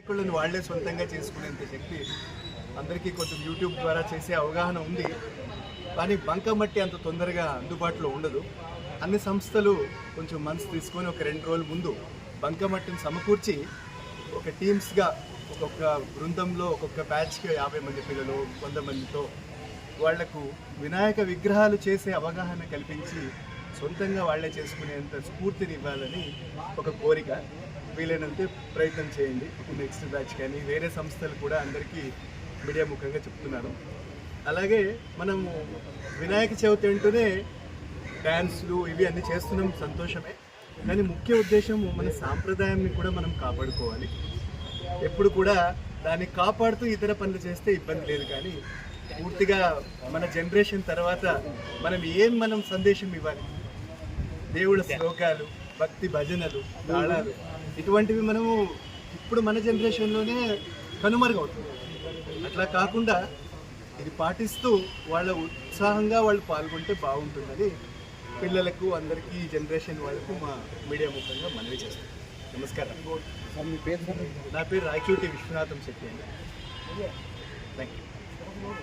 నాయకులను వాళ్ళే సొంతంగా చేసుకునేంత శక్తి అందరికీ కొంచెం యూట్యూబ్ ద్వారా చేసే అవగాహన ఉంది. కానీ బంకమట్టి అంత తొందరగా అందుబాటులో ఉండదు. అన్ని సంస్థలు కొంచెం మనసు తీసుకొని ఒక రెండు రోజుల ముందు బంకమట్టిని సమకూర్చి ఒక టీమ్స్గా ఒక్కొక్క బృందంలో ఒక్కొక్క బ్యాచ్కి యాభై మంది పిల్లలు వంద మందితో వాళ్ళకు వినాయక విగ్రహాలు చేసే అవగాహన కల్పించి సొంతంగా వాళ్ళే చేసుకునేంత స్ఫూర్తిని ఇవ్వాలని ఒక కోరిక. వీలైనంత ప్రయత్నం చేయండి. నెక్స్ట్ బ్యాచ్ కానీ వేరే సంస్థలు కూడా అందరికీ మీడియా ముఖంగా చెప్తున్నాను. అలాగే మనము వినాయక చవితి అంటూనే డ్యాన్స్లు ఇవి అన్నీ చేస్తున్నాం సంతోషమే. కానీ ముఖ్య ఉద్దేశం మన సాంప్రదాయాన్ని కూడా మనం కాపాడుకోవాలి. ఎప్పుడు కూడా దాన్ని కాపాడుతూ ఇతర పనులు చేస్తే ఇబ్బంది లేదు కానీ పూర్తిగా మన జనరేషన్ తర్వాత మనం ఏం మనం సందేశం ఇవ్వాలి? దేవుళ్ళ శ్లోకాలు భక్తి భజనలు తాళాలు. ఇటువంటివి మనము ఇప్పుడు మన జనరేషన్లోనే కనుమరుగవుతుంది అట్లా కాకుండా ఇది పాటిస్తూ వాళ్ళ ఉత్సాహంగా వాళ్ళు పాల్గొంటే బాగుంటుందని పిల్లలకు అందరికీ ఈ జనరేషన్ వాళ్ళకు మా మీడియా ముఖంగా మనవి చేస్తాం నమస్కారం. నా పేరు రాయచూటి విశ్వనాథం శెట్టి అండి. Thank you